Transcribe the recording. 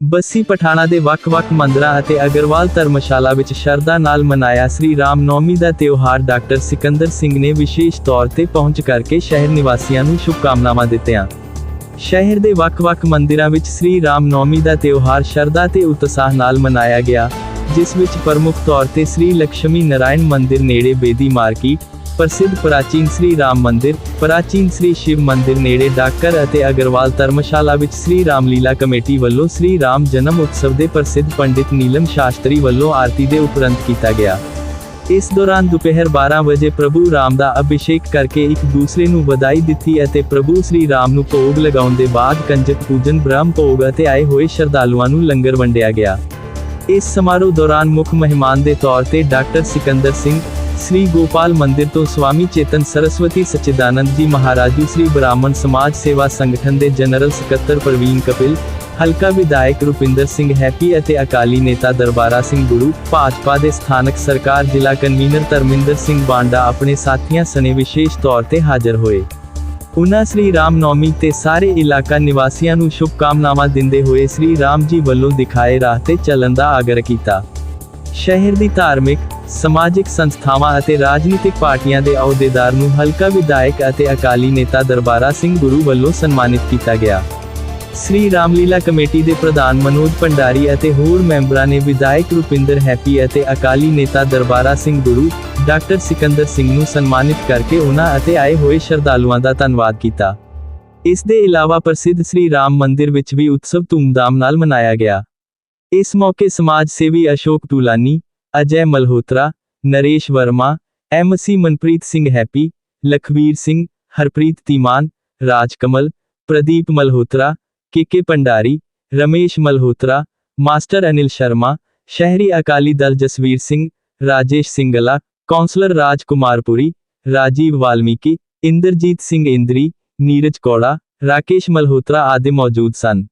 ਬੱਸੀ ਪਠਾਣਾ ਦੇ ਵੱਖ-ਵੱਖ ਮੰਦਰਾਂ ਅਤੇ ਅਗਰਵਾਲ ਧਰਮਸ਼ਾਲਾ ਵਿੱਚ ਸ਼ਰਧਾ ਨਾਲ ਮਨਾਇਆ ਸ੍ਰੀ ਰਾਮ ਨੌਮੀ ਦਾ ਤਿਉਹਾਰ ਡਾਕਟਰ ਸਿਕੰਦਰ ਸਿੰਘ ਨੇ ਵਿਸ਼ੇਸ਼ ਤੌਰ ਤੇ ਪਹੁੰਚ ਕਰਕੇ ਸ਼ਹਿਰ ਨਿਵਾਸੀਆਂ ਨੂੰ ਸ਼ੁਭਕਾਮਨਾਵਾਂ ਦਿੱਤੀਆਂ। ਸ਼ਹਿਰ ਦੇ ਵੱਖ-ਵੱਖ ਮੰਦਿਰਾਂ ਵਿੱਚ ਸ੍ਰੀ ਰਾਮ ਨੌਮੀ ਦਾ ਤਿਉਹਾਰ ਸ਼ਰਧਾ ਤੇ ਉਤਸ਼ਾਹ ਨਾਲ ਮਨਾਇਆ ਗਿਆ, ਜਿਸ ਵਿੱਚ ਪ੍ਰਮੁੱਖ ਤੌਰ ਤੇ ਸ੍ਰੀ ਲక్ష్ਮੀ ਨਾਰਾਇਣ ਮੰਦਿਰ ਨੇੜੇ ਬੇਦੀ ਮਾਰਕੀਟ ਪ੍ਰਸਿੱਧ ਪ੍ਰਾਚੀਨ ਸ੍ਰੀ ਰਾਮ ਮੰਦਿਰ, ਪ੍ਰਾਚੀਨ ਸ੍ਰੀ ਸ਼ਿਵ ਮੰਦਿਰ ਨੇੜੇ ਡਾਕਰ ਅਤੇ ਅਗਰਵਾਲ ਧਰਮਸ਼ਾਲਾ ਵਿੱਚ ਸ੍ਰੀ ਰਾਮਲੀਲਾ ਕਮੇਟੀ ਵੱਲੋਂ ਸ੍ਰੀ ਰਾਮ ਜਨਮ ਉਤਸਵ ਦੇ ਪ੍ਰਸਿੱਧ ਪੰਡਿਤ ਨੀਲਮ ਸ਼ਾਸਤਰੀ ਵੱਲੋਂ ਆਰਤੀ ਦੇ ਉਪਰੰਤ ਕੀਤਾ ਗਿਆ। ਇਸ ਦੌਰਾਨ ਦੁਪਹਿਰ 12 ਵਜੇ ਪ੍ਰਭੂ ਰਾਮ ਦਾ ਅਭਿਸ਼ੇਕ ਕਰਕੇ ਇੱਕ ਦੂਸਰੇ ਨੂੰ ਵਧਾਈ ਦਿੱਤੀ ਅਤੇ ਪ੍ਰਭੂ ਸ੍ਰੀ ਰਾਮ ਨੂੰ ਭੋਗ ਲਗਾਉਣ ਦੇ ਬਾਅਦ ਕੰਜਕ ਪੂਜਨ, ਬ੍ਰਹਮ ਭੋਗ ਅਤੇ ਆਏ ਹੋਏ ਸ਼ਰਧਾਲੂਆਂ ਨੂੰ ਲੰਗਰ ਵੰਡਿਆ ਗਿਆ। ਇਸ ਸਮਾਰੋਹ ਦੌਰਾਨ ਮੁੱਖ ਮਹਿਮਾਨ ਦੇ ਤੌਰ ਤੇ ਡਾਕਟਰ ਸਿਕੰਦਰ ਸਿੰਘ ਸ੍ਰੀ ਗੋਪਾਲ ਮੰਦਿਰ ਤੋਂ ਸਵਾਮੀ ਚੇਤਨ ਸਰਸਵਤੀ ਸਚਿਦਾਨੰਦ ਜੀ ਮਹਾਰਾਜੂ ਸ੍ਰੀ ਬ੍ਰਾਹਮਣ ਸਮਾਜ ਸੇਵਾ ਸੰਗਠਨ ਦੇ ਜਨਰਲ ਸਕੱਤਰ ਪ੍ਰਵੀਨ ਕਪਿਲ, ਹਲਕਾ ਵਿਧਾਇਕ ਰੁਪਿੰਦਰ ਸਿੰਘ ਹੈਪੀ ਅਤੇ ਅਕਾਲੀ ਨੇਤਾ ਦਰਬਾਰਾ ਸਿੰਘ ਗੁਰੂ, ਭਾਜਪਾ ਦੇ ਸਥਾਨਕ ਸਰਕਾਰ ਜ਼ਿਲ੍ਹਾ ਕਨਵੀਨਰ ਧਰਮਿੰਦਰ ਸਿੰਘ ਬਾਂਡਾ ਆਪਣੇ ਸਾਥੀਆਂ ਸਣੇ ਵਿਸ਼ੇਸ਼ ਤੌਰ ਤੇ ਹਾਜ਼ਰ ਹੋਏ। ਉਹਨਾਂ ਸ੍ਰੀ ਰਾਮ ਨੌਮੀ ਤੇ ਸਾਰੇ ਇਲਾਕਾ ਨਿਵਾਸੀਆਂ ਨੂੰ ਸ਼ੁਭਕਾਮਨਾਵਾਂ ਦਿੰਦੇ ਹੋਏ ਸ੍ਰੀ ਰਾਮ ਜੀ ਵੱਲੋਂ ਦਿਖਾਏ ਰਾਹ ਤੇ ਚੱਲਣ ਦਾ ਆਗਰਹ ਕੀਤਾ। ਸ਼ਹਿਰ ਦੀ ਧਾਰਮਿਕ ਸਮਾਜਿਕ ਸੰਸਥਾਵਾਂ ਅਤੇ ਰਾਜਨੀਤਿਕ ਪਾਰਟੀਆਂ ਦੇ ਅਹੁਦੇਦਾਰ ਨੂੰ ਹਲਕਾ ਵਿਧਾਇਕ ਅਤੇ ਅਕਾਲੀ ਨੇਤਾ ਦਰਬਾਰਾ ਸਿੰਘ ਗੁਰੂ ਵੱਲੋਂ ਸਨਮਾਨਿਤ ਕੀਤਾ ਗਿਆ। ਸ੍ਰੀ ਰਾਮਲੀਲਾ ਕਮੇਟੀ ਦੇ ਪ੍ਰਧਾਨ ਮਨੋਜ ਭੰਡਾਰੀ ਅਤੇ ਹੋਰ ਮੈਂਬਰਾਂ ਨੇ ਵਿਧਾਇਕ ਰੁਪਿੰਦਰ ਹੈਪੀ ਅਤੇ ਅਕਾਲੀ ਨੇਤਾ ਦਰਬਾਰਾ ਸਿੰਘ ਗੁਰੂ, ਡਾਕਟਰ ਸਿਕੰਦਰ ਸਿੰਘ ਨੂੰ ਸਨਮਾਨਿਤ ਕਰਕੇ ਉਹਨਾਂ ਅਤੇ ਆਏ ਹੋਏ ਸ਼ਰਧਾਲੂਆਂ ਦਾ ਧੰਨਵਾਦ ਕੀਤਾ। ਇਸ ਦੇ ਇਲਾਵਾ ਪ੍ਰਸਿੱਧ ਸ੍ਰੀ ਰਾਮ ਮੰਦਿਰ ਵਿੱਚ ਵੀ ਉਤਸਵ ਧੂਮਧਾਮ ਨਾਲ ਮਨਾਇਆ ਗਿਆ। ਇਸ ਮੌਕੇ ਸਮਾਜ ਸੇਵੀ Ashok Tulani Ajay Malhotra, Naresh Verma MC Manpreet Singh Happy, Lakhvir Singh, Harpreet Timan Raj Kamal Pradeep Malhotra KK Pandari Ramesh Malhotra, master Anil Sharma, ਸ਼ਹਿਰੀ ਅਕਾਲੀ ਦਲ ਜਸਵੀਰ ਸਿੰਘ, ਰਾਜੇਸ਼ ਸਿੰਗਲਾ, ਕੌਂਸਲਰ ਰਾਜ ਕੁਮਾਰਪੁਰੀ ਰਾਜੀਵ ਵਾਲਮੀਕੀ, ਇੰਦਰਜੀਤ ਸਿੰਘ ਇੰਦਰੀ, ਨੀਰਜ ਕੋੜਾ, ਰਾਕੇਸ਼ ਮਲਹੋਤਰਾ ਆਦਿ ਮੌਜੂਦ ਸਨ।